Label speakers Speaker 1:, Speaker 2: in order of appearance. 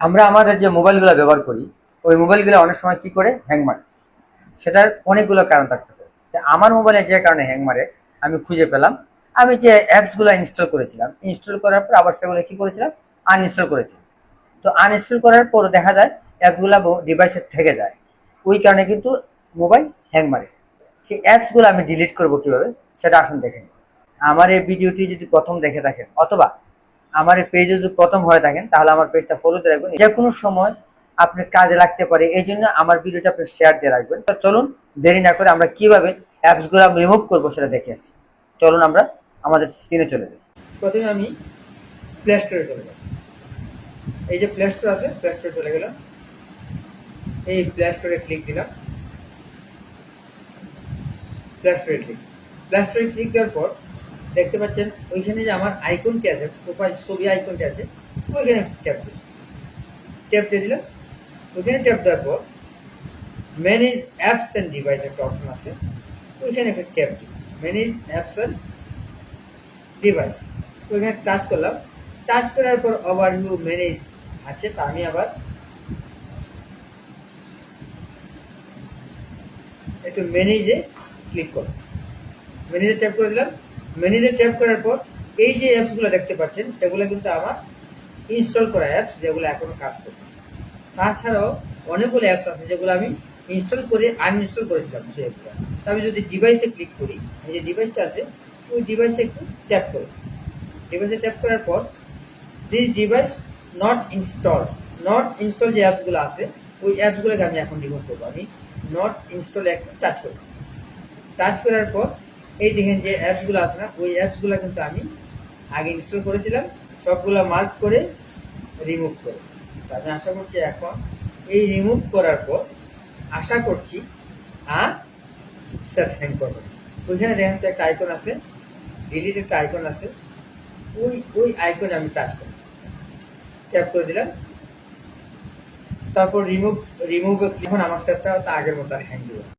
Speaker 1: আমরা আমাদের যে মোবাইলগুলো ব্যবহার করি, ওই মোবাইলগুলো অনেক সময় কি করে? হ্যাং মারে। সেটার অনেকগুলো কারণ থাকতে পারে। আমার মোবাইলে যে কারণে হ্যাং মারে, আমি খুঁজে পেলাম। আমি যে অ্যাপসগুলো ইনস্টল করেছিলাম, ইনস্টল করার পর আবার সেগুলো কী করেছিলাম? আনইনস্টল করেছি তো আনইনস্টল করার পর দেখা যায়, অ্যাপগুলো ডিভাইসে থেকে যায়। ওই কারণে কিন্তু মোবাইল হ্যাং মারে। সেই অ্যাপসগুলো আমি ডিলিট করব কীভাবে, সেটা আসুন দেখেন আমার এই ভিডিওটি যদি প্রথম দেখে থাকেন, অথবা আমার এই পেজে যদি প্রথম হয়ে থাকেন, তাহলে আমার পেজটা ফলোতে রাখবেন। যে কোনো সময় আপনার কাজে লাগতে পারে, এই জন্য আমার ভিডিওটা আপনি শেয়ার দিয়ে রাখবেন। তো চলুন, দেরি না করে আমরা কীভাবে অ্যাপসগুলো রিমুভ করব সেটা দেখে আসি। চলুন আমরা আমাদের স্ক্রিনে চলে যাই। প্রথমে আমি প্লে স্টোরে চলে যাব। এই যে প্লে স্টোর আছে প্লে স্টোরে চলে গেলাম। এই প্লে স্টোরে ক্লিক দিলাম। প্লে স্টোরে ক্লিক প্লে স্টোরে ক্লিক দেওয়ার পর দেখতে পাচ্ছেন, ওইখানে যে আমার আইকনটি আছে প্রোফাইল ছবি আইকনটি আছে, ওইখানে ট্যাপ দিই ট্যাপ দিয়ে দিলাম। ওইখানে ট্যাপ দেওয়ার পর ম্যানেজ অ্যাপস অ্যান্ড ডিভাইস একটা অপশন আছে, ওইখানে একটা ট্যাপ দিই ম্যানেজ অ্যাপস অ্যান্ড ডিভাইস ওইখানে টাচ করলাম। টাচ করার পর ওভার ইউ ম্যানেজ আছে, তা আমি আবার একটু ম্যানেজে ক্লিক করলাম। ম্যানেজে ট্যাপ করে দিলাম। ম্যানেজে ট্যাপ করার পর এই যে অ্যাপসগুলো দেখতে পাচ্ছেন, সেগুলো কিন্তু আমার ইনস্টল করা অ্যাপস যেগুলো এখনও কাজ করতেছে। তাছাড়াও অনেকগুলো অ্যাপস আছে যেগুলো আমি ইনস্টল করে আনইনস্টল করেছিলাম সেই অ্যাপগুলো আমি যদি ডিভাইসে ক্লিক করি, এই যে ডিভাইসটা আছে, ওই ডিভাইসে একটু ট্যাপ করি। ডিভাইসে ট্যাপ করার পর this device not install not install যে অ্যাপগুলো আছে, ওই অ্যাপসগুলোকে আমি এখন রিমুভ করব। আমি নট ইনস্টল একটা টাচ করব। টাচ করার পর এই দেখেন যে অ্যাপসগুলো আছে না, ওই অ্যাপসগুলো কিন্তু আমি আগে ইনস্টল করেছিলাম। সবগুলো মার্ক করে রিমুভ করে। আমি আশা করছি এখন এই রিমুভ করার পর আশা করছি আর সেট হ্যাং করবে ওইখানে দেখেন তো একটা আইকন আছে ডিলিট একটা আইকন আছে। ওই ওই আইকনে আমি টাচ করি ট্যাপ করে দিলাম। তারপর রিমুভ রিমুভ এখন আমার সেটটা আগের মতো আর হ্যাং না।